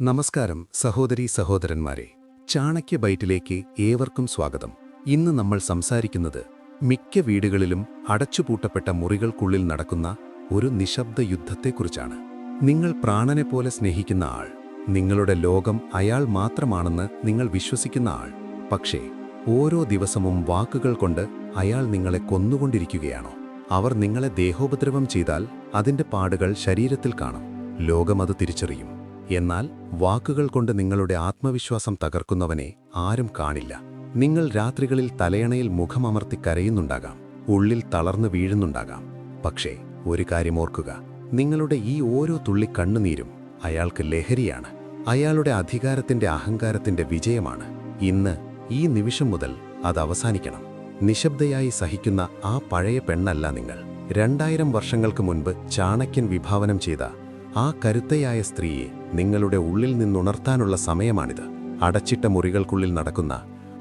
നമസ്കാരം സഹോദരീ സഹോദരന്മാരെ. ചാണക്യ ബൈറ്റിലേക്ക് ഏവർക്കും സ്വാഗതം. ഇന്ന് നമ്മൾ സംസാരിക്കുന്നത് മിക്ക വീടുകളിലും അടച്ചുപൂട്ടപ്പെട്ട മുറികൾക്കുള്ളിൽ നടക്കുന്ന ഒരു നിശബ്ദ യുദ്ധത്തെക്കുറിച്ചാണ് നിങ്ങൾ പ്രാണനെ പോലെ സ്നേഹിക്കുന്ന ആൾ നിങ്ങളുടെ ലോകം അയാൾ മാത്രമാണെന്ന് നിങ്ങൾ വിശ്വസിക്കുന്ന ആൾ. പക്ഷേ ഓരോ ദിവസവും വാക്കുകൾ കൊണ്ട് അയാൾ നിങ്ങളെ കൊന്നുകൊണ്ടിരിക്കുകയാണോ? അവർ നിങ്ങളെ ദേഹോപദ്രവം ചെയ്താൽ അതിന്റെ പാടുകൾ ശരീരത്തിൽ കാണും. ലോകം അത് തിരിച്ചറിയും. എന്നാൽ വാക്കുകൾ കൊണ്ട് നിങ്ങളുടെ ആത്മവിശ്വാസം തകർക്കുന്നവനെ ആരും കാണില്ല. നിങ്ങൾ രാത്രികളിൽ തലയണയിൽ മുഖമമർത്തി കരയുന്നുണ്ടാകാം. ഉള്ളിൽ തളർന്നു വീഴുന്നുണ്ടാകാം. പക്ഷേ ഒരു കാര്യം ഓർക്കുക. നിങ്ങളുടെ ഈ ഓരോ തുള്ളി കണ്ണുനീരും അയാൾക്ക് ലഹരിയാണ്. അയാളുടെ അധികാരത്തിന്റെ അഹങ്കാരത്തിന്റെ വിജയമാണ്. ഇന്ന് ഈ നിമിഷം മുതൽ അത് അവസാനിക്കണം. നിശബ്ദയായി സഹിക്കുന്ന ആ പഴയ പെണ്ണല്ല നിങ്ങൾ. രണ്ടായിരം വർഷങ്ങൾക്ക് മുൻപ് ചാണക്യൻ വിഭാവനം ചെയ്ത ആ കരുത്തയായ സ്ത്രീയെ നിങ്ങളുടെ ഉള്ളിൽ നിന്നുണർത്താനുള്ള സമയമാണിത്. അടച്ചിട്ട മുറികൾക്കുള്ളിൽ നടക്കുന്ന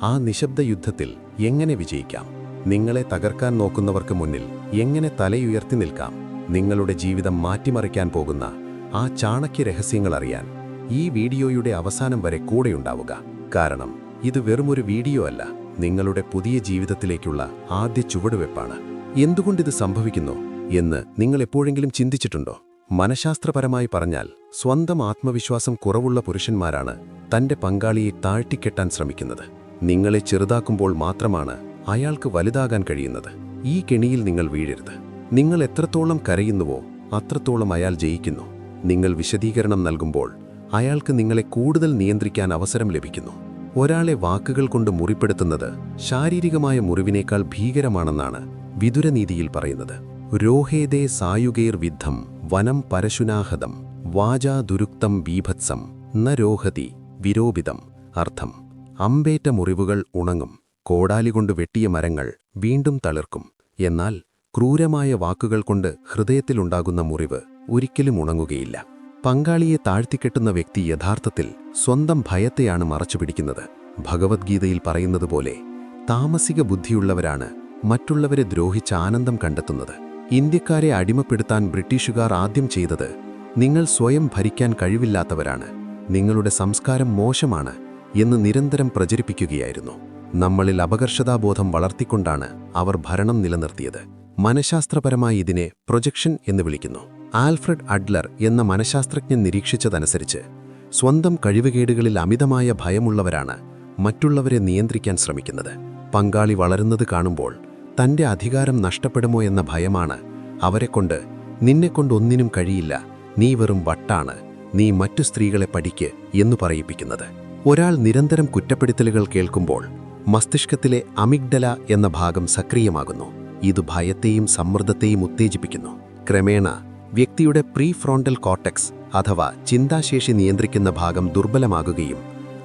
ആ നിശബ്ദ യുദ്ധത്തിൽ എങ്ങനെ വിജയിക്കാം? നിങ്ങളെ തകർക്കാൻ നോക്കുന്നവർക്ക് മുന്നിൽ എങ്ങനെ തലയുയർത്തി നിൽക്കാം? നിങ്ങളുടെ ജീവിതം മാറ്റിമറിക്കാൻ പോകുന്ന ആ ചാണക്യ രഹസ്യങ്ങൾ അറിയാൻ ഈ വീഡിയോയുടെ അവസാനം വരെ കൂടെയുണ്ടാവുക കാരണം ഇത് വെറുമൊരു വീഡിയോ അല്ല. നിങ്ങളുടെ പുതിയ ജീവിതത്തിലേക്കുള്ള ആദ്യ ചുവടുവെപ്പാണ്. എന്തുകൊണ്ടിത് സംഭവിക്കുന്നു എന്ന് നിങ്ങൾ എപ്പോഴെങ്കിലും ചിന്തിച്ചിട്ടുണ്ടോ? മനഃശാസ്ത്രപരമായി പറഞ്ഞാൽ സ്വന്തം ആത്മവിശ്വാസം കുറവുള്ള പുരുഷന്മാരാണ് തന്റെ പങ്കാളിയെ താഴ്ത്തിക്കെട്ടാൻ ശ്രമിക്കുന്നത്. നിങ്ങളെ ചെറുതാക്കുമ്പോൾ മാത്രമാണ് അയാൾക്ക് വലുതാകാൻ കഴിയുന്നത്. ഈ കെണിയിൽ നിങ്ങൾ വീഴരുത്. നിങ്ങൾ എത്രത്തോളം കരയുന്നുവോ അത്രത്തോളം അയാൾ ജയിക്കുന്നു. നിങ്ങൾ വിശദീകരണം നൽകുമ്പോൾ അയാൾക്ക് നിങ്ങളെ കൂടുതൽ നിയന്ത്രിക്കാൻ അവസരം ലഭിക്കുന്നു. ഒരാളെ വാക്കുകൾ കൊണ്ട് മുറിപ്പെടുത്തുന്നത് ശാരീരികമായ മുറിവിനേക്കാൾ ഭീകരമാണെന്നാണ് വിതുരനീതിയിൽ പറയുന്നത്. രോഹേദേ സായുഗേർ വിദ്ധം വനം പരശുനാഹതം. വാചാ ദുരുക്തം ബീഭത്സം നരോഹതി രോഹതി വിരോപിതം അർത്ഥം. അമ്പേറ്റ മുറിവുകൾ ഉണങ്ങും കോടാലി കൊണ്ട് വെട്ടിയ മരങ്ങൾ വീണ്ടും തളിർക്കും. എന്നാൽ ക്രൂരമായ വാക്കുകൾ കൊണ്ട് ഹൃദയത്തിലുണ്ടാകുന്ന മുറിവ് ഒരിക്കലും ഉണങ്ങുകയില്ല. പങ്കാളിയെ താഴ്ത്തിക്കെട്ടുന്ന വ്യക്തി യഥാർത്ഥത്തിൽ സ്വന്തം ഭയത്തെയാണ് മറച്ചുപിടിക്കുന്നത്. ഭഗവത്ഗീതയിൽ പറയുന്നതുപോലെ താമസിക ബുദ്ധിയുള്ളവരാണ് മറ്റുള്ളവരെ ദ്രോഹിച്ച ആനന്ദം കണ്ടെത്തുന്നത്. ഇന്ത്യക്കാരെ അടിമപ്പെടുത്താൻ ബ്രിട്ടീഷുകാർ ആദ്യം ചെയ്തത് നിങ്ങൾ സ്വയം ഭരിക്കാൻ കഴിവില്ലാത്തവരാണ്. നിങ്ങളുടെ സംസ്കാരം മോശമാണ് എന്ന് നിരന്തരം പ്രചരിപ്പിക്കുകയായിരുന്നു. നമ്മളിൽ അപകർഷതാബോധം വളർത്തിക്കൊണ്ടാണ് അവർ ഭരണം നിലനിർത്തിയത്. മനഃശാസ്ത്രപരമായി ഇതിനെ പ്രൊജക്ഷൻ എന്ന് വിളിക്കുന്നു. ആൽഫ്രഡ് അഡ്ലർ എന്ന മനഃശാസ്ത്രജ്ഞൻ നിരീക്ഷിച്ചതനുസരിച്ച് സ്വന്തം കഴിവുകേടുകളിൽ അമിതമായ ഭയമുള്ളവരാണ് മറ്റുള്ളവരെ നിയന്ത്രിക്കാൻ ശ്രമിക്കുന്നത്. പങ്കാളി വളരുന്നത് കാണുമ്പോൾ തന്റെ അധികാരം നഷ്ടപ്പെടുമോ എന്ന ഭയമാണ് അവരെക്കൊണ്ട് നിന്നെക്കൊണ്ടൊന്നിനും കഴിയില്ല. നീ വെറും വട്ടാണ് നീ മറ്റു സ്ത്രീകളെ പഠിക്ക് എന്നു പറയിപ്പിക്കുന്നത്. ഒരാൾ നിരന്തരം കുറ്റപ്പെടുത്തലുകൾ കേൾക്കുമ്പോൾ മസ്തിഷ്കത്തിലെ അമിഗ്ഡല എന്ന ഭാഗം സക്രിയമാകുന്നു. ഇത് ഭയത്തെയും സമ്മർദ്ദത്തെയും ഉത്തേജിപ്പിക്കുന്നു. ക്രമേണ വ്യക്തിയുടെ പ്രീ ഫ്രോണ്ടൽ കോർട്ടെക്സ് അഥവാ ചിന്താശേഷി നിയന്ത്രിക്കുന്ന ഭാഗം ദുർബലമാകുകയും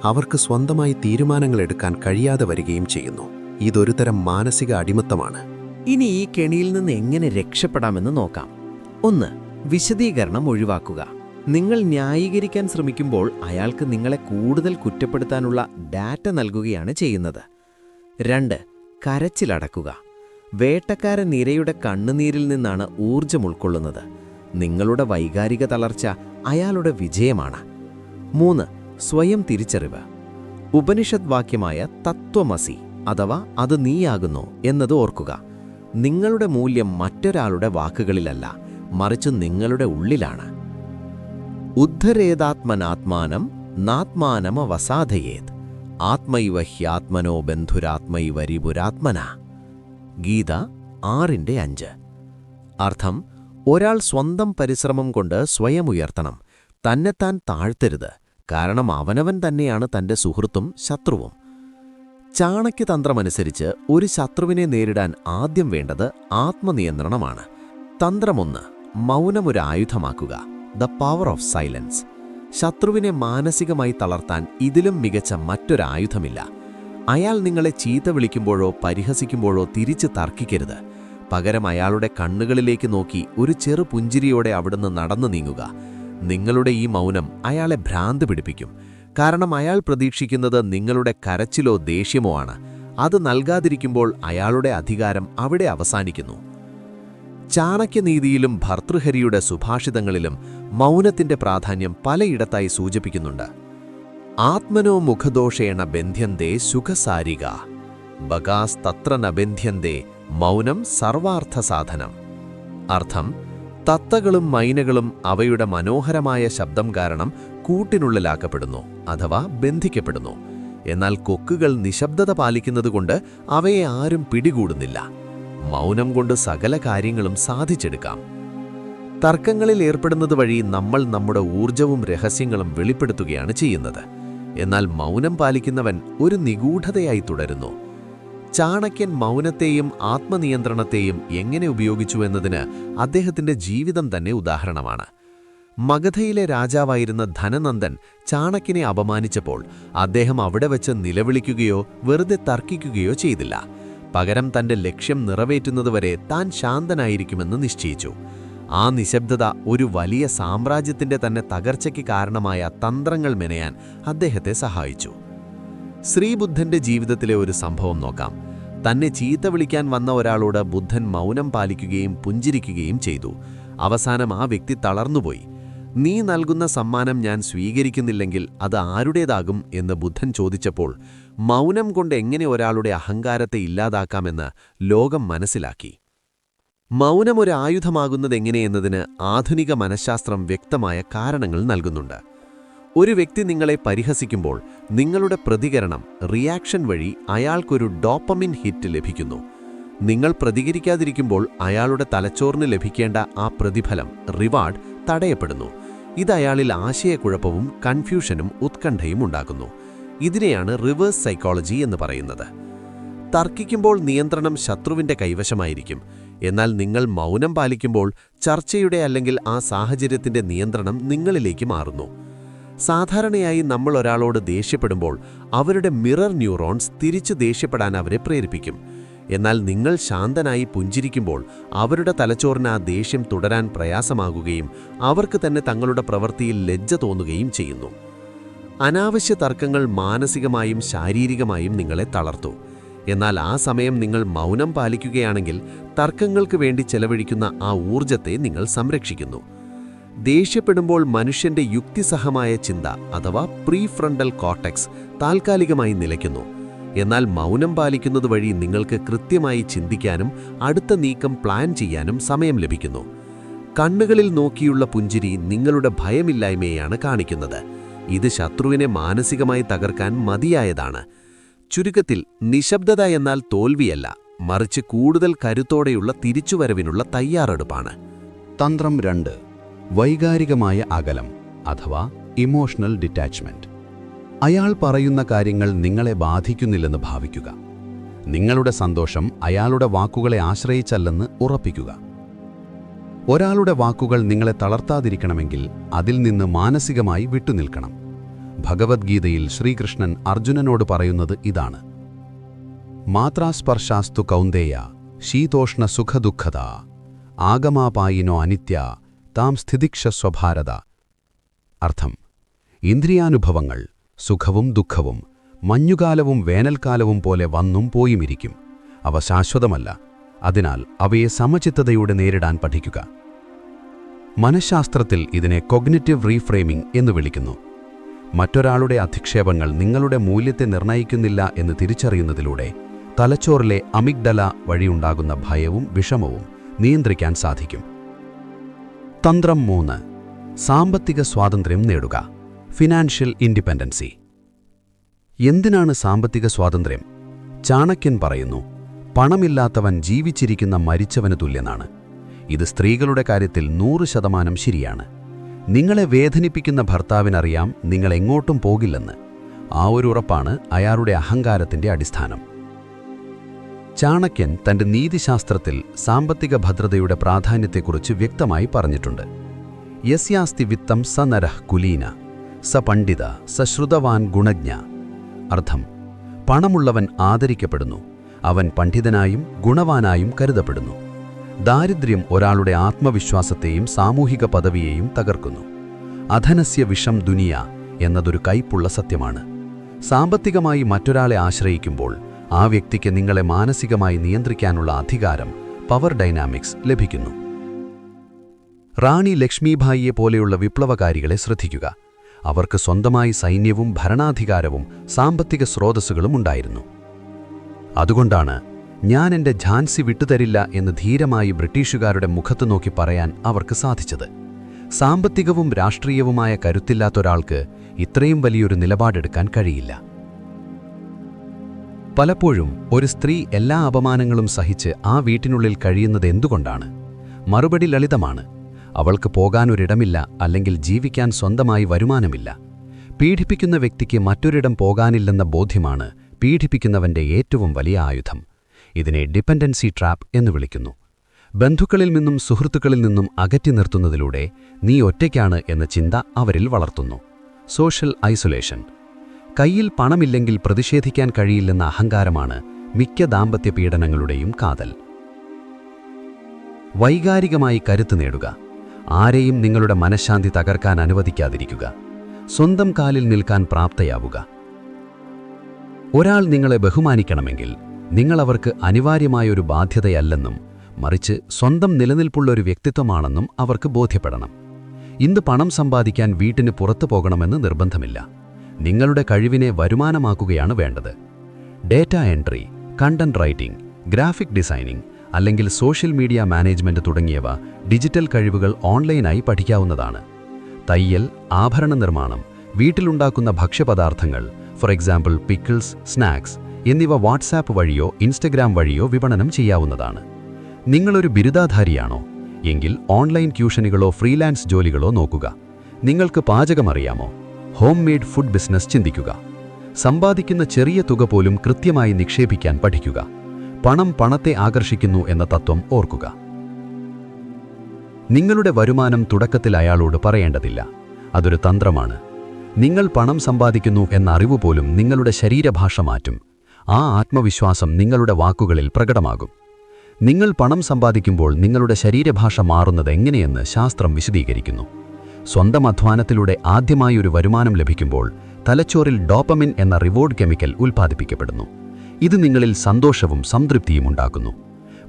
അവർക്ക് സ്വന്തമായി തീരുമാനങ്ങൾ എടുക്കാൻ കഴിയാതെ വരികയും ചെയ്യുന്നു. ഇതൊരു തരം മാനസിക അടിമത്തമാണ്. ഇനി ഈ കെണിയിൽ നിന്ന് എങ്ങനെ രക്ഷപ്പെടാമെന്ന് നോക്കാം. ഒന്ന് വിശദീകരണം ഒഴിവാക്കുക. നിങ്ങൾ ന്യായീകരിക്കാൻ ശ്രമിക്കുമ്പോൾ അയാൾക്ക് നിങ്ങളെ കൂടുതൽ കുറ്റപ്പെടുത്താനുള്ള ഡാറ്റ നൽകുകയാണ് ചെയ്യുന്നത്. രണ്ട് കരച്ചിലടക്കുക. വേട്ടക്കാരൻ നിരയുടെ കണ്ണുനീരിൽ നിന്നാണ് ഊർജം ഉൾക്കൊള്ളുന്നത്. നിങ്ങളുടെ വൈകാരിക തളർച്ച അയാളുടെ വിജയമാണ്. മൂന്ന് സ്വയം തിരിച്ചറിവ്. ഉപനിഷത് വാക്യമായ തത്വമസി അഥവാ അത് നീയാകുന്നു എന്നത് ഓർക്കുക. നിങ്ങളുടെ മൂല്യം മറ്റൊരാളുടെ വാക്കുകളിലല്ല. മറിച്ച് നിങ്ങളുടെ ഉള്ളിലാണ്. ഉദ്ധരേതാത്മനാത്മാനം നാത്മാനമവസാധയേത്. ആത്മൈവ ഹ്യാത്മനോ ബന്ധുരാത്മൈവ രിപുരാത്മന ഗീത ആറിന്റെ അഞ്ച്. അർത്ഥം ഒരാൾ സ്വന്തം പരിശ്രമം കൊണ്ട് സ്വയം ഉയർത്തണം. തന്നെത്താൻ താഴ്ത്തരുത്. കാരണം അവനവൻ തന്നെയാണ് തന്റെ സുഹൃത്തും ശത്രുവും. ചാണക്യതന്ത്രമനുസരിച്ച് ഒരു ശത്രുവിനെ നേരിടാൻ ആദ്യം വേണ്ടത് ആത്മനിയന്ത്രണമാണ്. തന്ത്രമൊന്ന് മൗനമൊരു ആയുധമാക്കുക ദ പവർ ഓഫ് സൈലൻസ് ശത്രുവിനെ മാനസികമായി തളർത്താൻ ഇതിലും മികച്ച മറ്റൊരായുധമില്ല. അയാൾ നിങ്ങളെ ചീത്ത വിളിക്കുമ്പോഴോ പരിഹസിക്കുമ്പോഴോ തിരിച്ച് തർക്കിക്കരുത്. പകരം അയാളുടെ കണ്ണുകളിലേക്ക് നോക്കി ഒരു ചെറു പുഞ്ചിരിയോടെ അവിടുന്ന് നടന്നു നീങ്ങുക. നിങ്ങളുടെ ഈ മൗനം അയാളെ ഭ്രാന്ത് പിടിപ്പിക്കും. കാരണം അയാൾ പ്രതീക്ഷിക്കുന്നത് നിങ്ങളുടെ കരച്ചിലോ ദേഷ്യമോ ആണ്. അത് നൽകാതിരിക്കുമ്പോൾ അയാളുടെ അധികാരം അവിടെ അവസാനിക്കുന്നു. ചാണക്യനീതിയിലും ഭർതൃഹരിയുടെ സുഭാഷിതങ്ങളിലും മൗനത്തിന്റെ പ്രാധാന്യം പലയിടത്തായി സൂചിപ്പിക്കുന്നുണ്ട്. ആത്മനോ മുഖദോഷേണ ബന്ധ്യന്തേ സുഖസാരിക. ബകാസ് തത്ര നബന്ധ്യന്തേ മൗനം സർവാർത്ഥ സാധനം അർത്ഥം തത്തകളും മൈനകളും അവയുടെ മനോഹരമായ ശബ്ദം കാരണം കൂട്ടിനുള്ളിലാക്കപ്പെടുന്നു അഥവാ ബന്ധിക്കപ്പെടുന്നു. എന്നാൽ കൊക്കുകൾ നിശബ്ദത പാലിക്കുന്നതുകൊണ്ട് അവയെ ആരും പിടികൂടുന്നില്ല. മൗനം കൊണ്ട് സകല കാര്യങ്ങളും സാധിച്ചെടുക്കാം. തർക്കങ്ങളിൽ ഏർപ്പെടുന്നത് വഴി നമ്മൾ നമ്മുടെ ഊർജവും രഹസ്യങ്ങളും വെളിപ്പെടുത്തുകയാണ് ചെയ്യുന്നത്. എന്നാൽ മൗനം പാലിക്കുന്നവൻ ഒരു നിഗൂഢതയായി തുടരുന്നു. ചാണക്യൻ മൗനത്തെയും ആത്മനിയന്ത്രണത്തെയും എങ്ങനെ ഉപയോഗിച്ചു എന്നതിന് അദ്ദേഹത്തിന്റെ ജീവിതം തന്നെ ഉദാഹരണമാണ്. മഗധയിലെ രാജാവായിരുന്ന ധനനന്ദൻ ചാണക്യനെ അപമാനിച്ചപ്പോൾ അദ്ദേഹം അവിടെ വച്ച് നിലവിളിക്കുകയോ വെറുതെ തർക്കിക്കുകയോ ചെയ്തില്ല. പകരം തന്റെ ലക്ഷ്യം നിറവേറ്റുന്നതുവരെ താൻ ശാന്തനായിരിക്കുമെന്ന് നിശ്ചയിച്ചു. ആ നിശബ്ദത ഒരു വലിയ സാമ്രാജ്യത്തിന്റെ തന്നെ തകർച്ചയ്ക്ക് കാരണമായ തന്ത്രങ്ങൾ മെനയാൻ അദ്ദേഹത്തെ സഹായിച്ചു. ശ്രീബുദ്ധന്റെ ജീവിതത്തിലെ ഒരു സംഭവം നോക്കാം. തന്നെ ചീത്ത വിളിക്കാൻ വന്ന ഒരാളോട് ബുദ്ധൻ മൗനം പാലിക്കുകയും പുഞ്ചിരിക്കുകയും ചെയ്തു. അവസാനം ആ വ്യക്തി തളർന്നുപോയി. നീ നൽകുന്ന സമ്മാനം ഞാൻ സ്വീകരിക്കുന്നില്ലെങ്കിൽ അത് ആരുടേതാകും? എന്ന് ബുദ്ധൻ ചോദിച്ചപ്പോൾ മൗനം കൊണ്ട് എങ്ങനെ ഒരാളുടെ അഹങ്കാരത്തെ ഇല്ലാതാക്കാമെന്ന് ലോകം മനസ്സിലാക്കി. മൗനം ഒരു ആയുധമാകുന്നതെങ്ങനെയെന്നതിന് ആധുനിക മനഃശാസ്ത്രം വ്യക്തമായ കാരണങ്ങൾ നൽകുന്നുണ്ട്. ഒരു വ്യക്തി നിങ്ങളെ പരിഹസിക്കുമ്പോൾ നിങ്ങളുടെ പ്രതികരണം റിയാക്ഷൻ വഴി അയാൾക്കൊരു ഡോപ്പമിൻ ഹിറ്റ് ലഭിക്കുന്നു. നിങ്ങൾ പ്രതികരിക്കാതിരിക്കുമ്പോൾ അയാളുടെ തലച്ചോറിന് ലഭിക്കേണ്ട ആ പ്രതിഫലം റിവാർഡ് തടയപ്പെടുന്നു. ഇത് അയാളിൽ ആശയക്കുഴപ്പവും കൺഫ്യൂഷനും ഉത്കണ്ഠയും ഉണ്ടാക്കുന്നു. ഇതിനെയാണ് റിവേഴ്സ് സൈക്കോളജി എന്ന് പറയുന്നത്. തർക്കിക്കുമ്പോൾ നിയന്ത്രണം ശത്രുവിന്റെ കൈവശമായിരിക്കും. എന്നാൽ നിങ്ങൾ മൗനം പാലിക്കുമ്പോൾ ചർച്ചയുടെ അല്ലെങ്കിൽ ആ സാഹചര്യത്തിന്റെ നിയന്ത്രണം നിങ്ങളിലേക്ക് മാറുന്നു. സാധാരണയായി നമ്മൾ ഒരാളോട് ദേഷ്യപ്പെടുമ്പോൾ അവരുടെ മിറർ ന്യൂറോൺസ് തിരിച്ചു ദേഷ്യപ്പെടാൻ അവരെ പ്രേരിപ്പിക്കും. എന്നാൽ നിങ്ങൾ ശാന്തനായി പുഞ്ചിരിക്കുമ്പോൾ അവരുടെ തലച്ചോറിന് ആ ദേഷ്യം തുടരാൻ പ്രയാസമാകുകയും അവർക്ക് തന്നെ തങ്ങളുടെ പ്രവൃത്തിയിൽ ലജ്ജ തോന്നുകയും ചെയ്യുന്നു. അനാവശ്യ തർക്കങ്ങൾ മാനസികമായും ശാരീരികമായും നിങ്ങളെ തളർത്തു. എന്നാൽ ആ സമയം നിങ്ങൾ മൗനം പാലിക്കുകയാണെങ്കിൽ തർക്കങ്ങൾക്ക് വേണ്ടി ചെലവഴിക്കുന്ന ആ ഊർജത്തെ നിങ്ങൾ സംരക്ഷിക്കുന്നു. ദേഷ്യപ്പെടുമ്പോൾ മനുഷ്യന്റെ യുക്തിസഹമായ ചിന്ത അഥവാ പ്രീഫ്രണ്ടൽ കോർട്ടെക്സ് താൽക്കാലികമായി നിലയ്ക്കുന്നു. എന്നാൽ മൗനം പാലിക്കുന്നത് വഴി നിങ്ങൾക്ക് കൃത്യമായി ചിന്തിക്കാനും അടുത്ത നീക്കം പ്ലാൻ ചെയ്യാനും സമയം ലഭിക്കുന്നു. കണ്ണുകളിൽ നോക്കിയുള്ള പുഞ്ചിരി നിങ്ങളുടെ ഭയമില്ലായ്മയാണ് കാണിക്കുന്നത്. ഇത് ശത്രുവിനെ മാനസികമായി തകർക്കാൻ മതിയായതാണ്. ചുരുക്കത്തിൽ നിശബ്ദത എന്നാൽ തോൽവിയല്ല മറിച്ച് കൂടുതൽ കരുത്തോടെയുള്ള തിരിച്ചുവരവിനുള്ള തയ്യാറെടുപ്പാണ്. തന്ത്രം രണ്ട് വൈകാരികമായ അകലം അഥവാ ഇമോഷണൽ ഡിറ്റാച്ച്മെന്റ്. അയാൾ പറയുന്ന കാര്യങ്ങൾ നിങ്ങളെ ബാധിക്കുന്നില്ലെന്ന് ഭാവിക്കുക. നിങ്ങളുടെ സന്തോഷം അയാളുടെ വാക്കുകളെ ആശ്രയിച്ചല്ലെന്ന് ഉറപ്പിക്കുക. ഒരാളുടെ വാക്കുകൾ നിങ്ങളെ തളർത്താതിരിക്കണമെങ്കിൽ അതിൽ നിന്ന് മാനസികമായി വിട്ടുനിൽക്കണം. ഭഗവത്ഗീതയിൽ ശ്രീകൃഷ്ണൻ അർജുനനോട് പറയുന്നത് ഇതാണ്. മാത്രാസ്പർശാസ്തു കൗന്ദേയ ശീതോഷ്ണ സുഖദുഃഖത ആഗമാപായിനോ അനിത്യ താം സ്ഥിതിക്ഷ സ്വഭാരത അർത്ഥം ഇന്ദ്രിയാനുഭവങ്ങൾ സുഖവും ദുഃഖവും മഞ്ഞുകാലവും വേനൽക്കാലവും പോലെ വന്നും പോയുമിരിക്കും. അവ ശാശ്വതമല്ല. അതിനാൽ അവയെ സമചിത്തതയോടെ നേരിടാൻ പഠിക്കുക. മനഃശാസ്ത്രത്തിൽ ഇതിനെ കൊഗ്നറ്റീവ് റീഫ്രെയിമിംഗ് എന്ന് വിളിക്കുന്നു. മറ്റൊരാളുടെ അധിക്ഷേപങ്ങൾ നിങ്ങളുടെ മൂല്യത്തെ നിർണയിക്കുന്നില്ല എന്ന് തിരിച്ചറിയുന്നതിലൂടെ തലച്ചോറിലെ അമിഗ്ഡല വഴിയുണ്ടാകുന്ന ഭയവും വിഷമവും നിയന്ത്രിക്കാൻ സാധിക്കും. തന്ത്രം മൂന്ന് സാമ്പത്തിക സ്വാതന്ത്ര്യം നേടുക. Financial independency. എന്തിനാണ് സാമ്പത്തിക സ്വാതന്ത്ര്യം? ചാണക്യൻ പറയുന്നു പണമില്ലാത്തവൻ ജീവിച്ചിരിക്കുന്ന മരിച്ചവന് തുല്യനാണ്. ഇത് സ്ത്രീകളുടെ കാര്യത്തിൽ നൂറ് ശതമാനം ശരിയാണ്. നിങ്ങളെ വേദനിപ്പിക്കുന്ന ഭർത്താവിനറിയാം നിങ്ങൾ എങ്ങോട്ടും പോകില്ലെന്ന്. ആ ഒരു ഉറപ്പാണ് അയാളുടെ അഹങ്കാരത്തിന്റെ അടിസ്ഥാനം. ചാണക്യൻ തന്റെ നീതിശാസ്ത്രത്തിൽ സാമ്പത്തിക ഭദ്രതയുടെ പ്രാധാന്യത്തെക്കുറിച്ച് വ്യക്തമായി പറഞ്ഞിട്ടുണ്ട്. യസ്യാസ്തി വിത്തം സ നരഹ് കുലീന സ പണ്ഡിത സശ്രുതവാൻ ശ്രുതവാൻ ഗുണജ്ഞ. അർത്ഥം പണമുള്ളവൻ ആദരിക്കപ്പെടുന്നു അവൻ പണ്ഡിതനായും ഗുണവാനായും കരുതപ്പെടുന്നു. ദാരിദ്ര്യം ഒരാളുടെ ആത്മവിശ്വാസത്തെയും സാമൂഹിക പദവിയെയും തകർക്കുന്നു. അധനസ്യ വിഷം ദുനിയ എന്നതൊരു കൈപ്പുള്ള സത്യമാണ്. സാമ്പത്തികമായി മറ്റൊരാളെ ആശ്രയിക്കുമ്പോൾ ആ വ്യക്തിക്ക് നിങ്ങളെ മാനസികമായി നിയന്ത്രിക്കാനുള്ള അധികാരം പവർ ഡൈനാമിക്സ് ലഭിക്കുന്നു. റാണി ലക്ഷ്മിഭായിയെ പോലെയുള്ള വിപ്ലവകാരികളെ ശ്രദ്ധിക്കുക. അവർക്ക് സ്വന്തമായി സൈന്യവും ഭരണാധികാരവും സാമ്പത്തിക സ്രോതസ്സുകളും ഉണ്ടായിരുന്നു. അതുകൊണ്ടാണ് ഞാൻ എന്റെ ഝാൻസി വിട്ടുതരില്ല എന്ന് ധീരമായി ബ്രിട്ടീഷുകാരുടെ മുഖത്ത് നോക്കി പറയാൻ അവർക്ക് സാധിച്ചത്. സാമ്പത്തികവും രാഷ്ട്രീയവുമായ കരുത്തില്ലാത്തൊരാൾക്ക് ഇത്രയും വലിയൊരു നിലപാടെടുക്കാൻ കഴിയില്ല. പലപ്പോഴും ഒരു സ്ത്രീ എല്ലാ അപമാനങ്ങളും സഹിച്ച് ആ വീട്ടിനുള്ളിൽ കഴിയുന്നത് എന്തുകൊണ്ടാണ്? മറുപടി ലളിതമാണ്. അവൾക്ക് പോകാനൊരിടമില്ല അല്ലെങ്കിൽ ജീവിക്കാൻ സ്വന്തമായി വരുമാനമില്ല. പീഡിപ്പിക്കുന്ന വ്യക്തിക്ക് മറ്റൊരിടം പോകാനില്ലെന്ന ബോധ്യമാണ് പീഡിപ്പിക്കുന്നവന്റെ ഏറ്റവും വലിയ ആയുധം. ഇതിനെ ഡിപ്പെൻഡൻസി ട്രാപ്പ് എന്ന് വിളിക്കുന്നു. ബന്ധുക്കളിൽ നിന്നും സുഹൃത്തുക്കളിൽ നിന്നും അകറ്റി നിർത്തുന്നതിലൂടെ നീ ഒറ്റയ്ക്കാണ് എന്ന ചിന്ത അവരിൽ വളർത്തുന്നു. Social isolation. കയ്യിൽ പണമില്ലെങ്കിൽ പ്രതിഷേധിക്കാൻ കഴിയില്ലെന്ന അഹങ്കാരമാണ് മിക്ക ദാമ്പത്യ പീഡനങ്ങളുടെയും കാതൽ. വൈകാരികമായി കരുത്ത് നേടുക. ആരെയും നിങ്ങളുടെ മനഃശാന്തി തകർക്കാൻ അനുവദിക്കാതിരിക്കുക. സ്വന്തം കാലിൽ നിൽക്കാൻ പ്രാപ്തയാവുക. ഒരാൾ നിങ്ങളെ ബഹുമാനിക്കണമെങ്കിൽ നിങ്ങൾ അവർക്ക് അനിവാര്യമായൊരു ബാധ്യതയല്ലെന്നും മറിച്ച് സ്വന്തം നിലനിൽപ്പുള്ള ഒരു വ്യക്തിത്വമാണെന്നും അവർക്ക് ബോധ്യപ്പെടണം. ഇന്ന് പണം സമ്പാദിക്കാൻ വീട്ടിന് പുറത്തു പോകണമെന്ന് നിർബന്ധമില്ല. നിങ്ങളുടെ കഴിവിനെ വരുമാനമാക്കുകയാണ് വേണ്ടത്. Data entry content writing graphic designing അല്ലെങ്കിൽ സോഷ്യൽ മീഡിയ മാനേജ്മെന്റ് തുടങ്ങിയവ ഡിജിറ്റൽ കഴിവുകൾ ഓൺലൈനായി പഠിക്കാവുന്നതാണ്. തയ്യൽ ആഭരണ നിർമ്മാണം വീട്ടിലുണ്ടാക്കുന്ന ഭക്ഷ്യപദാർത്ഥങ്ങൾ ഫോർ എക്സാമ്പിൾ പിക്കിൾസ് സ്നാക്സ് എന്നിവ വാട്സാപ്പ് വഴിയോ ഇൻസ്റ്റഗ്രാം വഴിയോ വിപണനം ചെയ്യാവുന്നതാണ്. നിങ്ങളൊരു ബിരുദാധാരിയാണോ? എങ്കിൽ ഓൺലൈൻ ട്യൂഷനുകളോ ഫ്രീലാൻസ് ജോലികളോ നോക്കുക. നിങ്ങൾക്ക് പാചകമറിയാമോ? ഹോം മെയ്ഡ് ഫുഡ് ബിസിനസ് ചിന്തിക്കുക. സമ്പാദിക്കുന്ന ചെറിയ തുക പോലും കൃത്യമായി നിക്ഷേപിക്കാൻ പഠിക്കുക. പണം പണത്തെ ആകർഷിക്കുന്നു എന്ന തത്വം ഓർക്കുക. നിങ്ങളുടെ വരുമാനം തുടക്കത്തിൽ അയാളോട് പറയേണ്ടതില്ല. അതൊരു തന്ത്രമാണ്. നിങ്ങൾ പണം സമ്പാദിക്കുന്നു എന്ന അറിവ് പോലും നിങ്ങളുടെ ശരീരഭാഷ മാറ്റും. ആ ആത്മവിശ്വാസം നിങ്ങളുടെ വാക്കുകളിൽ പ്രകടമാകും. നിങ്ങൾ പണം സമ്പാദിക്കുമ്പോൾ നിങ്ങളുടെ ശരീരഭാഷ മാറുന്നത് എങ്ങനെയെന്ന് ശാസ്ത്രം വിശദീകരിക്കുന്നു. സ്വന്തം അധ്വാനത്തിലൂടെ ആദ്യമായി ഒരു വരുമാനം ലഭിക്കുമ്പോൾ തലച്ചോറിൽ ഡോപ്പമിൻ എന്ന റിവോർഡ് കെമിക്കൽ ഉൽപ്പാദിപ്പിക്കപ്പെടുന്നു. ഇത് നിങ്ങളിൽ സന്തോഷവും സംതൃപ്തിയും ഉണ്ടാക്കുന്നു.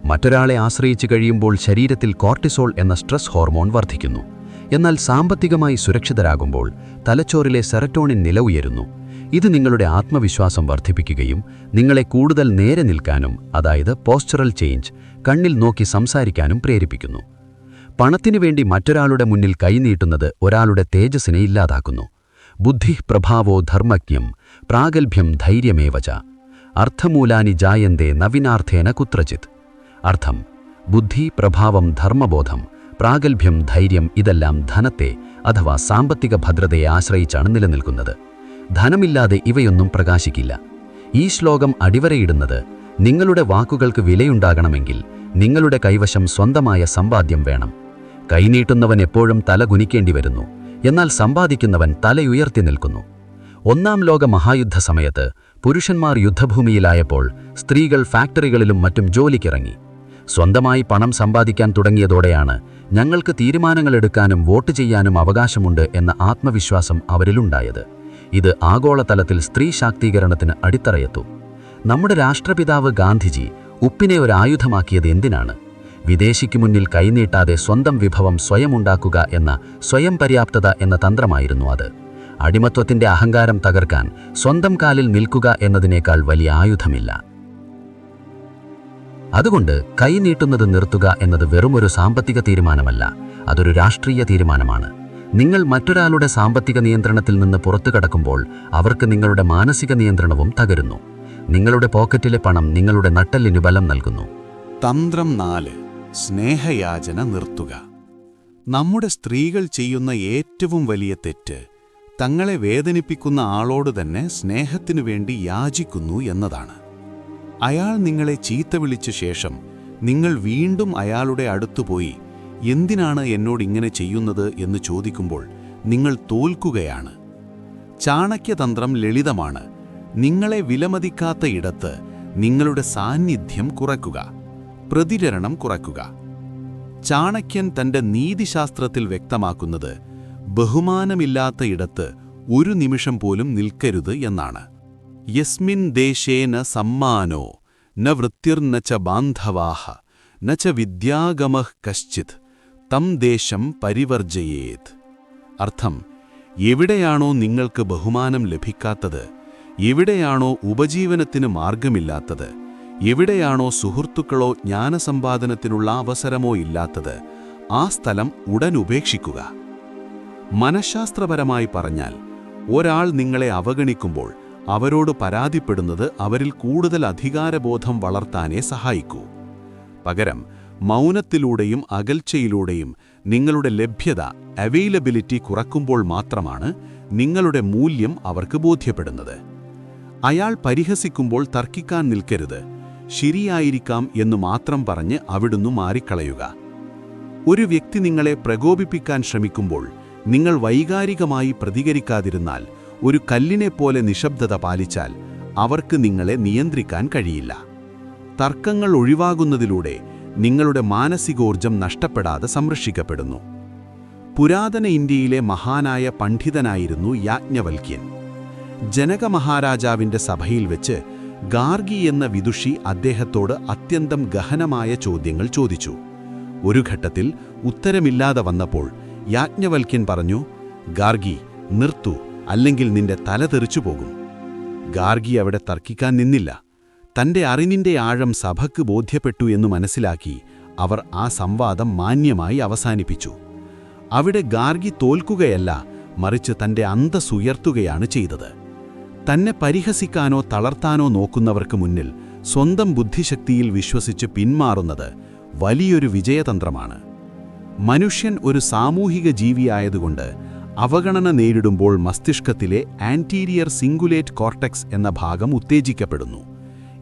മറ്റൊരാളെ ആശ്രയിച്ചു കഴിയുമ്പോൾ ശരീരത്തിൽ കോർട്ടിസോൾ എന്ന സ്ട്രെസ് ഹോർമോൺ വർദ്ധിക്കുന്നു. എന്നാൽ സാമ്പത്തികമായി സുരക്ഷിതരാകുമ്പോൾ തലച്ചോറിലെ സെററ്റോണിൻ നില ഉയരുന്നു. ഇത് നിങ്ങളുടെ ആത്മവിശ്വാസം വർദ്ധിപ്പിക്കുകയും നിങ്ങളെ കൂടുതൽ നേരെ നിൽക്കാനും അതായത് പോസ്ചറൽ ചേഞ്ച് കണ്ണിൽ നോക്കി സംസാരിക്കാനും പ്രേരിപ്പിക്കുന്നു. പണത്തിനു വേണ്ടി മറ്റൊരാളുടെ മുന്നിൽ കൈനീട്ടുന്നത് ഒരാളുടെ തേജസ്സിനെ ഇല്ലാതാക്കുന്നു. ബുദ്ധി പ്രഭാവോ ധർമ്മജ്ഞം പ്രാഗൽഭ്യം ധൈര്യമേവച. അർത്ഥമൂലാനി ജായന്തേ നവിനാർത്ഥേന കുത്രചിത് അർത്ഥം ബുദ്ധി പ്രഭാവം ധർമ്മബോധം. പ്രാഗൽഭ്യം ധൈര്യം ഇതെല്ലാം ധനത്തെ അഥവാ സാമ്പത്തിക ഭദ്രതയെ ആശ്രയിച്ചാണ് നിലനിൽക്കുന്നത്. ധനമില്ലാതെ ഇവയൊന്നും പ്രകാശിക്കില്ല. ഈ ശ്ലോകം അടിവരയിടുന്നത് നിങ്ങളുടെ വാക്കുകൾക്ക് വിലയുണ്ടാകണമെങ്കിൽ നിങ്ങളുടെ കൈവശം സ്വന്തമായ സമ്പാദ്യം വേണം. കൈനീട്ടുന്നവൻ എപ്പോഴും തല കുനിക്കേണ്ടി വരുന്നു എന്നാൽ സമ്പാദിക്കുന്നവൻ തലയുയർത്തി നിൽക്കുന്നു. ഒന്നാം ലോക മഹായുദ്ധ സമയത്ത് പുരുഷന്മാർ യുദ്ധഭൂമിയിലായപ്പോൾ സ്ത്രീകൾ ഫാക്ടറികളിലും മറ്റും ജോലിക്കിറങ്ങി. സ്വന്തമായി പണം സമ്പാദിക്കാൻ തുടങ്ങിയതോടെയാണ് ഞങ്ങൾക്ക് തീരുമാനങ്ങൾ എടുക്കാനും വോട്ട് ചെയ്യാനും അവകാശമുണ്ട് എന്ന ആത്മവിശ്വാസം അവരിലുണ്ടായത്. ഇത് ആഗോളതലത്തിൽ സ്ത്രീ ശാക്തീകരണത്തിന് അടിത്തറയെത്തു. നമ്മുടെ രാഷ്ട്രപിതാവ് ഗാന്ധിജി ഉപ്പിനെ ഒരു ആയുധമാക്കിയത് എന്തിനാണ്? വിദേശിക്ക് മുന്നിൽ കൈനീട്ടാതെ സ്വന്തം വിഭവം സ്വയം ഉണ്ടാക്കുക എന്ന സ്വയം പര്യാപ്തത എന്ന തന്ത്രമായിരുന്നു അത്. അടിമത്വത്തിന്റെ അഹങ്കാരം തകർക്കാൻ സ്വന്തം കാലിൽ നിൽക്കുക എന്നതിനേക്കാൾ വലിയ ആയുധമില്ല. അതുകൊണ്ട് കൈനീട്ടുന്നത് നിർത്തുക എന്നത് വെറുമൊരു സാമ്പത്തിക തീരുമാനമല്ല അതൊരു രാഷ്ട്രീയ തീരുമാനമാണ്. നിങ്ങൾ മറ്റൊരാളുടെ സാമ്പത്തിക നിയന്ത്രണത്തിൽ നിന്ന് പുറത്തു കടക്കുമ്പോൾ അവർക്ക് നിങ്ങളുടെ മാനസിക നിയന്ത്രണവും തകരുന്നു. നിങ്ങളുടെ പോക്കറ്റിലെ പണം നിങ്ങളുടെ നട്ടലിന് ബലം നൽകുന്നു. തന്ത്രം നാല് സ്നേഹയാചന നിർത്തുക. നമ്മുടെ സ്ത്രീകൾ ചെയ്യുന്ന ഏറ്റവും വലിയ തെറ്റ് തങ്ങളെ വേദനിപ്പിക്കുന്ന ആളോട് തന്നെ സ്നേഹത്തിനു വേണ്ടി യാചിക്കുന്നു എന്നതാണ്. അയാൾ നിങ്ങളെ ചീത്ത വിളിച്ച ശേഷം നിങ്ങൾ വീണ്ടും അയാളുടെ അടുത്തുപോയി എന്തിനാണ് എന്നോട് ഇങ്ങനെ ചെയ്യുന്നത് എന്ന് ചോദിക്കുമ്പോൾ നിങ്ങൾ തോൽക്കുകയാണ്. ചാണക്യതന്ത്രം ലളിതമാണ്. നിങ്ങളെ വിലമതിക്കാത്ത ഇടത്ത് നിങ്ങളുടെ സാന്നിധ്യം കുറയ്ക്കുക പ്രതികരണം കുറയ്ക്കുക ചാണക്യൻ തന്റെ നീതിശാസ്ത്രത്തിൽ വ്യക്തമാക്കുന്നത് ബഹുമാനമില്ലാത്ത ഇടത്ത് ഒരു നിമിഷം പോലും നിൽക്കരുത് എന്നാണ്. യസ്മിൻ ദേശേന സമ്മാനോ ന വൃത്തിർന്ന ച ബാന്ധവാഹ ന ച വിദ്യാഗമഃ കശ്ചിത് തം ദേശം പരിവർജയേത്. അർത്ഥം എവിടെയാണോ നിങ്ങൾക്ക് ബഹുമാനം ലഭിക്കാത്തത് എവിടെയാണോ ഉപജീവനത്തിന് മാർഗമില്ലാത്തത് എവിടെയാണോ സുഹൃത്തുക്കളോ ജ്ഞാനസമ്പാദനത്തിനുള്ള അവസരമോ ഇല്ലാത്തത് ആ സ്ഥലം ഉടൻ ഉപേക്ഷിക്കുക. മനഃശാസ്ത്രപരമായി പറഞ്ഞാൽ ഒരാൾ നിങ്ങളെ അവഗണിക്കുമ്പോൾ അവരോട് പരാതിപ്പെടുന്നത് അവരിൽ കൂടുതൽ അധികാരബോധം വളർത്താനേ സഹായിക്കൂ. പകരം മൗനത്തിലൂടെയും അകൽച്ചയിലൂടെയും നിങ്ങളുടെ ലഭ്യത അവൈലബിലിറ്റി കുറക്കുമ്പോൾ മാത്രമാണ് നിങ്ങളുടെ മൂല്യം അവർക്ക് ബോധ്യപ്പെടുന്നത്. അയാൾ പരിഹസിക്കുമ്പോൾ തർക്കിക്കാൻ നിൽക്കരുത്. ശരിയായിരിക്കാം എന്നു മാത്രം പറഞ്ഞ് അവിടുന്ന് മാറിക്കളയുക. ഒരു വ്യക്തി നിങ്ങളെ പ്രകോപിപ്പിക്കാൻ ശ്രമിക്കുമ്പോൾ നിങ്ങൾ വൈകാരികമായി പ്രതികരിക്കാതിരുന്നാൽ ഒരു കല്ലിനെപ്പോലെ നിശബ്ദത പാലിച്ചാൽ അവർക്ക് നിങ്ങളെ നിയന്ത്രിക്കാൻ കഴിയില്ല. തർക്കങ്ങൾ ഒഴിവാകുന്നതിലൂടെ നിങ്ങളുടെ മാനസികോർജം നഷ്ടപ്പെടാതെ സംരക്ഷിക്കപ്പെടുന്നു. പുരാതന ഇന്ത്യയിലെ മഹാനായ പണ്ഡിതനായിരുന്നു യാജ്ഞവൽക്യൻ. ജനക മഹാരാജാവിന്റെ സഭയിൽ വെച്ച് ഗാർഗി എന്ന വിദുഷി അദ്ദേഹത്തോട് അത്യന്തം ഗഹനമായ ചോദ്യങ്ങൾ ചോദിച്ചു. ഒരു ഘട്ടത്തിൽ ഉത്തരമില്ലാതെ വന്നപ്പോൾ യാജ്ഞവൽക്യൻ പറഞ്ഞു ഗാർഗി നിർത്തു. അല്ലെങ്കിൽ നിന്റെ തല തെറിച്ചു പോകും. ഗാർഗി അവിടെ തർക്കിക്കാൻ നിന്നില്ല. തന്റെ അറിവിന്റെ ആഴം സഭയ്ക്ക് ബോധ്യപ്പെട്ടു എന്നു മനസ്സിലാക്കി അവർ ആ സംവാദം മാന്യമായി അവസാനിപ്പിച്ചു. അവിടെ ഗാർഗി തോൽക്കുകയല്ല മറിച്ച് തന്റെ അന്തസ്സുയർത്തുകയാണ് ചെയ്തത്. തന്നെ പരിഹസിക്കാനോ തളർത്താനോ നോക്കുന്നവർക്ക് മുന്നിൽ സ്വന്തം ബുദ്ധിശക്തിയിൽ വിശ്വസിച്ച് പിന്മാറുന്നത് വലിയൊരു വിജയതന്ത്രമാണ്. മനുഷ്യൻ ഒരു സാമൂഹിക ജീവിയായതുകൊണ്ട് അവഗണന നേരിടുമ്പോൾ മസ്തിഷ്കത്തിലെ ആന്റീരിയർ സിംഗുലേറ്റ് കോർട്ടക്സ് എന്ന ഭാഗം ഉത്തേജിക്കപ്പെടുന്നു.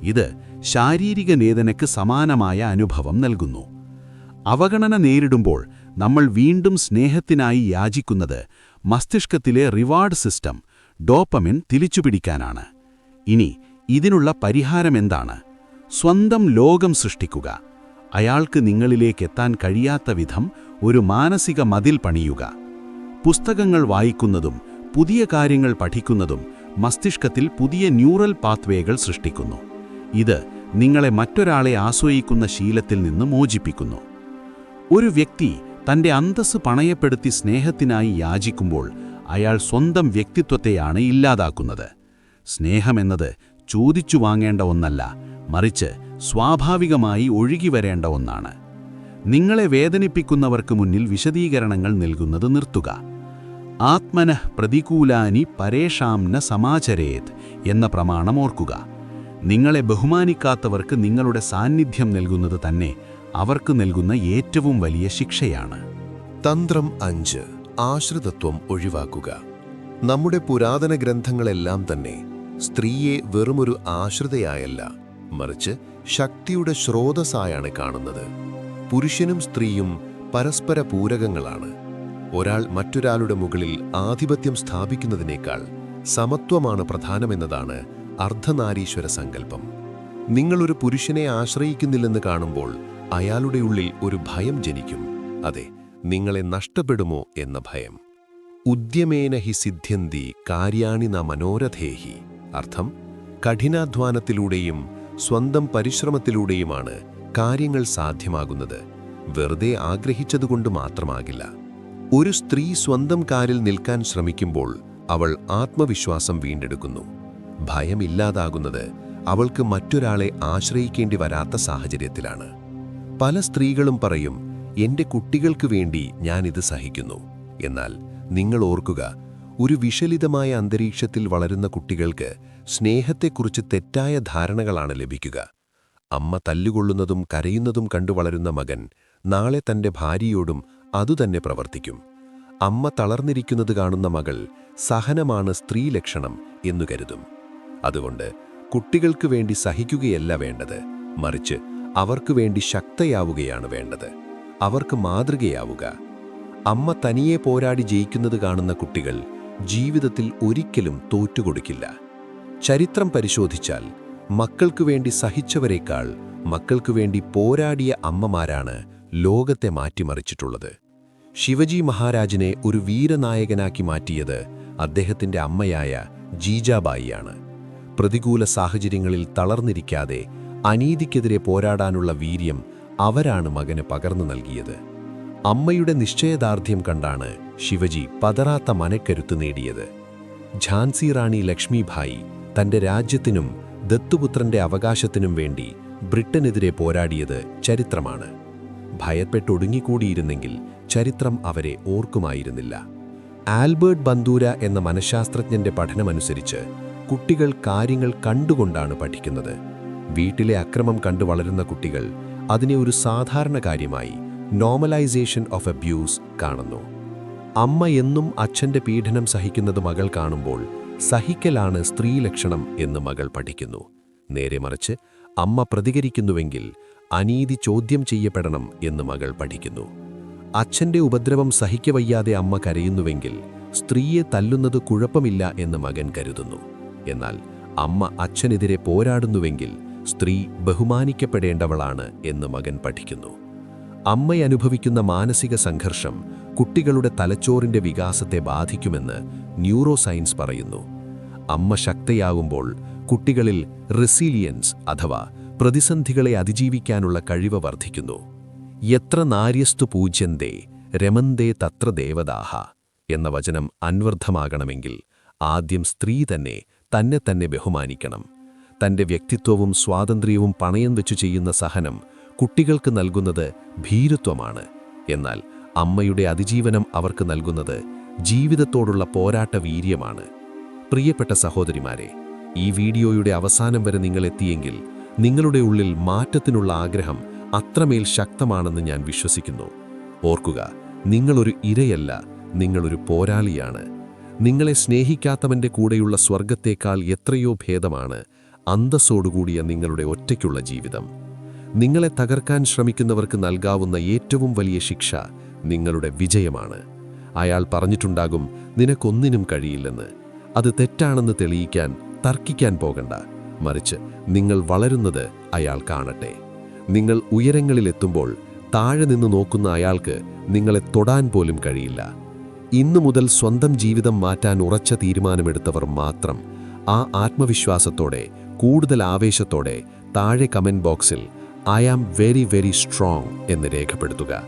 ഇത് ശാരീരിക വേദനയ്ക്ക് സമാനമായ അനുഭവം നൽകുന്നു. അവഗണന നേരിടുമ്പോൾ നമ്മൾ വീണ്ടും സ്നേഹത്തിനായി യാചിക്കുന്നത് മസ്തിഷ്കത്തിലെ റിവാർഡ് സിസ്റ്റം ഡോപ്പമിൻ തിരിച്ചുപിടിക്കാനാണ്. ഇനി ഇതിനുള്ള പരിഹാരമെന്താണ് സ്വന്തം ലോകം സൃഷ്ടിക്കുക. അയാൾക്ക് നിങ്ങളിലേക്കെത്താൻ കഴിയാത്ത വിധം ഒരു മാനസിക മതിൽ പണിയുക. പുസ്തകങ്ങൾ വായിക്കുന്നതും പുതിയ കാര്യങ്ങൾ പഠിക്കുന്നതും മസ്തിഷ്കത്തിൽ പുതിയ ന്യൂറൽ പാത്വേകൾ സൃഷ്ടിക്കുന്നു. ഇത് നിങ്ങളെ മറ്റൊരാളെ ആശ്രയിക്കുന്ന ശീലത്തിൽ നിന്ന് മോചിപ്പിക്കുന്നു. ഒരു വ്യക്തി തന്റെ അന്തസ് പണയപ്പെടുത്തി സ്നേഹത്തിനായി യാചിക്കുമ്പോൾ അയാൾ സ്വന്തം വ്യക്തിത്വത്തെയാണ് ഇല്ലാതാക്കുന്നത്. സ്നേഹമെന്നത് ചോദിച്ചു വാങ്ങേണ്ട ഒന്നല്ല മറിച്ച് സ്വാഭാവികമായി ഒഴുകി വരേണ്ട ഒന്നാണ്. നിങ്ങളെ വേദനിപ്പിക്കുന്നവർക്ക് മുന്നിൽ വിശദീകരണങ്ങൾ നൽകുന്നത് നിർത്തുക. ആത്മനഃ പ്രതികൂലാനി പരേഷാംന സമാചരേത് എന്ന പ്രമാണം ഓർക്കുക. നിങ്ങളെ ബഹുമാനിക്കാത്തവർക്ക് നിങ്ങളുടെ സാന്നിധ്യം നൽകുന്നത് തന്നെ അവർക്ക് നൽകുന്ന ഏറ്റവും വലിയ ശിക്ഷയാണ്. തന്ത്രം അഞ്ച്. ആശ്രിതത്വം ഒഴിവാക്കുക. നമ്മുടെ പുരാതന ഗ്രന്ഥങ്ങളെല്ലാം തന്നെ സ്ത്രീയെ വെറുമൊരു ആശ്രിതയായല്ല മറിച്ച് ശക്തിയുടെ സ്രോതസ്സായാണ് കാണുന്നത്. പുരുഷനും സ്ത്രീയും പരസ്പര പൂരകങ്ങളാണ്. ഒരാൾ മറ്റൊരാളുടെ മുകളിൽ ആധിപത്യം സ്ഥാപിക്കുന്നതിനേക്കാൾ സമത്വമാണ് പ്രധാനമെന്നതാണ് അർദ്ധനാരീശ്വര സങ്കല്പം. നിങ്ങളൊരു പുരുഷനെ ആശ്രയിക്കുന്നില്ലെന്ന് കാണുമ്പോൾ അയാളുടെ ഉള്ളിൽ ഒരു ഭയം ജനിക്കും. അതെ നിങ്ങളെ നഷ്ടപ്പെടുമോ എന്ന ഭയം. ഉദ്യമേന ഹി സിദ്ധ്യന്തി കാര്യാണി ന മനോരഥേഹി. അർത്ഥം കഠിനാധ്വാനത്തിലൂടെയും സ്വന്തം പരിശ്രമത്തിലൂടെയുമാണ് കാര്യങ്ങൾ സാധ്യമാകുന്നത്. വെറുതെ ആഗ്രഹിച്ചതുകൊണ്ട് മാത്രമാകില്ല. ഒരു സ്ത്രീ സ്വന്തം കാലിൽ നിൽക്കാൻ ശ്രമിക്കുമ്പോൾ അവൾ ആത്മവിശ്വാസം വീണ്ടെടുക്കുന്നു. ഭയമില്ലാതാകുന്നത് അവൾക്ക് മറ്റൊരാളെ ആശ്രയിക്കേണ്ടി വരാത്ത സാഹചര്യത്തിലാണ്. പല സ്ത്രീകളും പറയും എന്റെ കുട്ടികൾക്ക് വേണ്ടി ഞാനിത് സഹിക്കുന്നു. എന്നാൽ നിങ്ങൾ ഓർക്കുക ഒരു വിഷലിതമായ അന്തരീക്ഷത്തിൽ വളരുന്ന കുട്ടികൾക്ക് സ്നേഹത്തെക്കുറിച്ച് തെറ്റായ ധാരണകളാണ് ലഭിക്കുക. അമ്മ തല്ലുകൊള്ളുന്നതും കരയുന്നതും കണ്ടു വളരുന്ന മകൻ നാളെ തന്റെ ഭാര്യയോടും അതുതന്നെ പ്രവർത്തിക്കും. അമ്മ തളർന്നിരിക്കുന്നത് കാണുന്ന മകൾ സഹനമാണ് സ്ത്രീ ലക്ഷണം എന്നു കരുതും. അതുകൊണ്ട് കുട്ടികൾക്ക് വേണ്ടി സഹിക്കുകയല്ല വേണ്ടത്. മറിച്ച് അവർക്ക് വേണ്ടി ശക്തയാവുകയാണ് വേണ്ടത്. അവർക്ക് മാതൃകയാവുക. അമ്മ തനിയെ പോരാടി ജയിക്കുന്നത് കാണുന്ന കുട്ടികൾ ജീവിതത്തിൽ ഒരിക്കലും തോറ്റുകൊടുക്കില്ല. ചരിത്രം പരിശോധിച്ചാൽ മക്കൾക്കു വേണ്ടി സഹിച്ചവരെക്കാൾ മക്കൾക്കു വേണ്ടി പോരാടിയ അമ്മമാരാണ് ലോകത്തെ മാറ്റിമറിച്ചിട്ടുള്ളത്. ശിവജി മഹാരാജിനെ ഒരു വീരനായകനാക്കി മാറ്റിയത് അദ്ദേഹത്തിന്റെ അമ്മയായ ജീജാബായിയാണ്. പ്രതികൂല സാഹചര്യങ്ങളിൽ തളർന്നിരിക്കാതെ അനീതിക്കെതിരെ പോരാടാനുള്ള വീര്യം അവരാണ് മകന് പകർന്നു നൽകിയത്. അമ്മയുടെ നിശ്ചയദാർഢ്യം കണ്ടാണ് ശിവജി പതറാത്ത മനക്കരുത്ത് നേടിയത്. ഝാൻസി റാണി ലക്ഷ്മിഭായി തന്റെ രാജ്യത്തിനും ദത്തുപുത്രന്റെ അവകാശത്തിനും വേണ്ടി ബ്രിട്ടനെതിരെ പോരാടിയത് ചരിത്രമാണ്. ഭയപ്പെട്ടൊടുങ്ങിക്കൂടിയിരുന്നെങ്കിൽ ചരിത്രം അവരെ ഓർക്കുമായിരുന്നില്ല. ആൽബർട്ട് ബന്ദൂര എന്ന മനഃശാസ്ത്രജ്ഞന്റെ പഠനമനുസരിച്ച് കുട്ടികൾ കാര്യങ്ങൾ കണ്ടുകൊണ്ടാണ് പഠിക്കുന്നത്. വീട്ടിലെ അക്രമം കണ്ടു വളരുന്ന കുട്ടികൾ അതിനെ ഒരു സാധാരണ കാര്യമായി നോർമലൈസേഷൻ ഓഫ് അബ്യൂസ് കാണുന്നു. അമ്മ എന്നും അച്ഛന്റെ പീഡനം സഹിക്കുന്നത് മകൾ കാണുമ്പോൾ സഹിക്കലാണ് സ്ത്രീലക്ഷണം എന്ന് മകൾ പഠിക്കുന്നു. നേരെ മറിച്ച് അമ്മ പ്രതികരിക്കുന്നുവെങ്കിൽ അനീതി ചോദ്യം ചെയ്യപ്പെടണം എന്ന് മകൾ പഠിക്കുന്നു. അച്ഛന്റെ ഉപദ്രവം സഹിക്കവയ്യാതെ അമ്മ കരയുന്നുവെങ്കിൽ സ്ത്രീയെ തല്ലുന്നത് കുഴപ്പമില്ല എന്ന് മകൻ കരുതുന്നു. എന്നാൽ അമ്മ അച്ഛനെതിരെ പോരാടുന്നുവെങ്കിൽ സ്ത്രീ ബഹുമാനിക്കപ്പെടേണ്ടവളാണ് എന്ന് മകൻ പഠിക്കുന്നു. അമ്മ അനുഭവിക്കുന്ന മാനസിക സംഘർഷം കുട്ടികളുടെ തലച്ചോറിന്റെ വികാസത്തെ ബാധിക്കുമെന്ന് ന്യൂറോ സയൻസ് പറയുന്നു. അമ്മ ശക്തയാകുമ്പോൾ കുട്ടികളിൽ റെസീലിയൻസ് അഥവാ പ്രതിസന്ധികളെ അതിജീവിക്കാനുള്ള കഴിവ് വർദ്ധിക്കുന്നു. എത്ര നാര്യസ്തു പൂജ്യന്തേ രമന്തേ തത്ര ദേവദാഹ എന്ന വചനം അൻവർത്ഥമാകണമെങ്കിൽ ആദ്യം സ്ത്രീ തന്നെ തന്നെ തന്നെ ബഹുമാനിക്കണം. തന്റെ വ്യക്തിത്വവും സ്വാതന്ത്ര്യവും പണയം വെച്ചു ചെയ്യുന്ന സഹനം കുട്ടികൾക്ക് നൽകുന്നത് ഭീരുത്വമാണ്. എന്നാൽ അമ്മയുടെ അതിജീവനം അവർക്ക് നൽകുന്നത് ജീവിതത്തോടുള്ള പോരാട്ട വീര്യമാണ്. പ്രിയപ്പെട്ട സഹോദരിമാരെ ഈ വീഡിയോയുടെ അവസാനം വരെ നിങ്ങൾ എത്തിയെങ്കിൽ നിങ്ങളുടെ ഉള്ളിൽ മാറ്റത്തിനുള്ള ആഗ്രഹം അത്രമേൽ ശക്തമാണെന്ന് ഞാൻ വിശ്വസിക്കുന്നു. ഓർക്കുക നിങ്ങളൊരു ഇരയല്ല നിങ്ങളൊരു പോരാളിയാണ്. നിങ്ങളെ സ്നേഹിക്കാത്തവന്റെ കൂടെയുള്ള സ്വർഗത്തേക്കാൾ എത്രയോ ഭേദമാണ് അന്തസ്സോടുകൂടിയ നിങ്ങളുടെ ഒറ്റയ്ക്കുള്ള ജീവിതം. നിങ്ങളെ തകർക്കാൻ ശ്രമിക്കുന്നവർക്ക് നൽകാവുന്ന ഏറ്റവും വലിയ ശിക്ഷ നിങ്ങളുടെ വിജയമാണ്. അയാൾ പറഞ്ഞിട്ടുണ്ടാകും നിനക്കൊന്നിനും കഴിയില്ലെന്ന്. അത് തെറ്റാണെന്ന് തെളിയിക്കാൻ തർക്കിക്കാൻ പോകണ്ട. മറിച്ച് നിങ്ങൾ വളരുന്നത് അയാൾ കാണട്ടെ. നിങ്ങൾ ഉയരങ്ങളിലെത്തുമ്പോൾ താഴെ നിന്ന് നോക്കുന്ന അയാൾക്ക് നിങ്ങളെ തൊടാൻ പോലും കഴിയില്ല. ഇന്നു മുതൽ സ്വന്തം ജീവിതം മാറ്റാൻ ഉറച്ച തീരുമാനമെടുത്തവർ മാത്രം ആ ആത്മവിശ്വാസത്തോടെ കൂടുതൽ ആവേശത്തോടെ താഴെ കമന്റ് ബോക്സിൽ I am very very strong എന്ന് രേഖപ്പെടുത്തുക.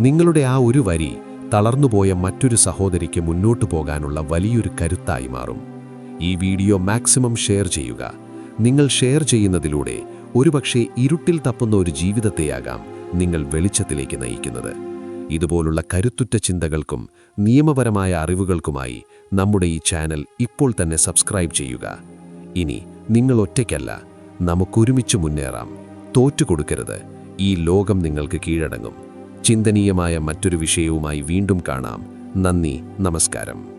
നിങ്ങളുടെ ആ ഒരു വരി തളർന്നുപോയ മറ്റൊരു സഹോദരിക്ക് മുന്നോട്ടു പോകാനുള്ള വലിയൊരു കരുത്തായി മാറും. ഈ വീഡിയോ മാക്സിമം ഷെയർ ചെയ്യുക. നിങ്ങൾ ഷെയർ ചെയ്യുന്നതിലൂടെ ഒരുപക്ഷെ ഇരുട്ടിൽ തപ്പുന്ന ഒരു ജീവിതത്തെയാകാം നിങ്ങൾ വെളിച്ചത്തിലേക്ക് നയിക്കുന്നത്. ഇതുപോലുള്ള കരുത്തുറ്റ ചിന്തകൾക്കും നിയമപരമായ അറിവുകൾക്കുമായി നമ്മുടെ ഈ ചാനൽ ഇപ്പോൾ തന്നെ സബ്സ്ക്രൈബ് ചെയ്യുക. ഇനി നിങ്ങൾ ഒറ്റയ്ക്കല്ല നമുക്കൊരുമിച്ച് മുന്നേറാം. തോറ്റുകൊടുക്കരുത് ഈ ലോകം നിങ്ങൾക്ക് കീഴടങ്ങും. ചിന്തനീയമായ മറ്റൊരു വിഷയവുമായി വീണ്ടും കാണാം. നന്ദി നമസ്കാരം.